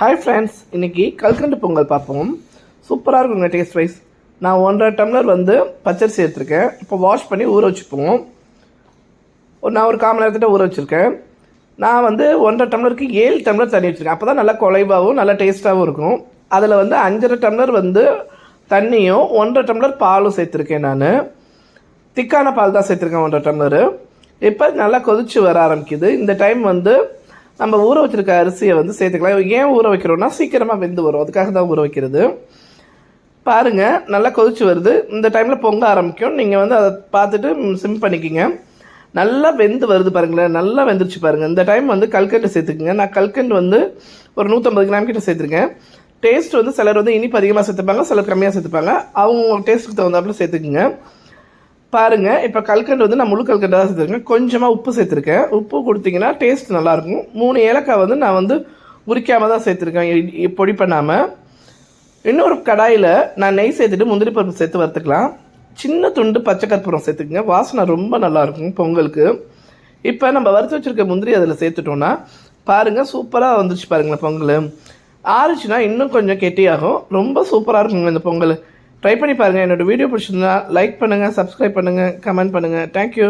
Hi friends இன்றைக்கி கல்கண்டு பொங்கல் பார்ப்போம். சூப்பராக இருக்குங்க டேஸ்ட் வைஸ் நான் ஒன்றரை டம்ளர் வந்து பச்சரிசி எடுத்திருக்கேன் இப்போ வாஷ் பண்ணி ஊற வச்சுப்போம் ஒரு நான் ஒரு கால் மணி நேரத்திட்ட ஊற வச்சுருக்கேன். நான் வந்து ஒன்றரை டம்ளருக்கு ஏழு டம்ளர் தண்ணி வச்சுருக்கேன். அப்போ தான் நல்லா குலைவாகவும் நல்லா டேஸ்ட்டாகவும் இருக்கும். அதில் வந்து அஞ்சரை டம்ளர் வந்து தண்ணியும் ஒன்றரை டம்ளர் பாலும் சேர்த்துருக்கேன் நான். திக்கான பால் தான் சேர்த்துருக்கேன் ஒன்றரை டம்ளரு. இப்போ நல்லா கொதிச்சு வர ஆரம்பிக்குது. இந்த டைம் வந்து நம்ம ஊற வச்சிருக்க அரிசியை வந்து சேர்த்துக்கலாம். ஏன் ஊற வைக்கிறோன்னா சீக்கிரமாக வெந்து வரும். அதுக்காக தான் ஊற வைக்கிறது. பாருங்கள் நல்லா கொதிச்சு வருது. இந்த டைமில் பொங்க ஆரம்பிக்கும். நீங்கள் வந்து அதை பார்த்துட்டு சிம் பண்ணிக்கிங்க. நல்லா வெந்து வருது பாருங்களேன். நல்லா வெந்துருச்சு பாருங்கள் இந்த டைம் வந்து கல்கண்டு சேர்த்துக்குங்க. நான் கல்கண்டு வந்து ஒரு நூற்றம்பது கிராம் கிட்ட சேர்த்துருக்கேன். டேஸ்ட் வந்து சிலர் வந்து இனிப்பு அதிகமாக சேர்த்துப்பாங்க சிலர் கம்மியாக சேர்த்துப்பாங்க. அவங்க டேஸ்ட்டுக்கு தகுந்தாப்புல சேர்த்துக்குங்க. பாருங்க இப்போ கல்கண்டு வந்து நான் முழு கல்கண்டு தான் சேர்த்துருக்கேன். கொஞ்சமாக உப்பு சேர்த்துருக்கேன். உப்பு கொடுத்தீங்கன்னா டேஸ்ட் நல்லாயிருக்கும். மூணு ஏலக்காய் வந்து நான் வந்து உரிக்காமல் தான் சேர்த்துருக்கேன். பொடி பண்ணாமல் இன்னொரு கடாயில் நான் நெய் சேர்த்துட்டு முந்திரி பருப்பு சேர்த்து வறுத்துக்கலாம். சின்ன துண்டு பச்சை கற்பூரம் சேர்த்துக்குங்க. வாசனை ரொம்ப நல்லாயிருக்கும் பொங்கலுக்கு. இப்போ நம்ம வறுத்து வச்சுருக்க முந்திரி அதில் சேர்த்துட்டோன்னா பாருங்கள் சூப்பராக வந்துருச்சு பாருங்களேன் பொங்கல். ஆறுச்சுன்னா இன்னும் கொஞ்சம் கெட்டியாகும். ரொம்ப சூப்பராக இருக்குங்க இந்த பொங்கல். ட்ரை பண்ணி பாருங்கள் என்னோடய வீடியோ பிடிச்சிருந்தா லைக் பண்ணுங்கள் சப்ஸ்கிரைப் பண்ணுங்கள் கமெண்ட் பண்ணுங்கள் தேங்க்யூ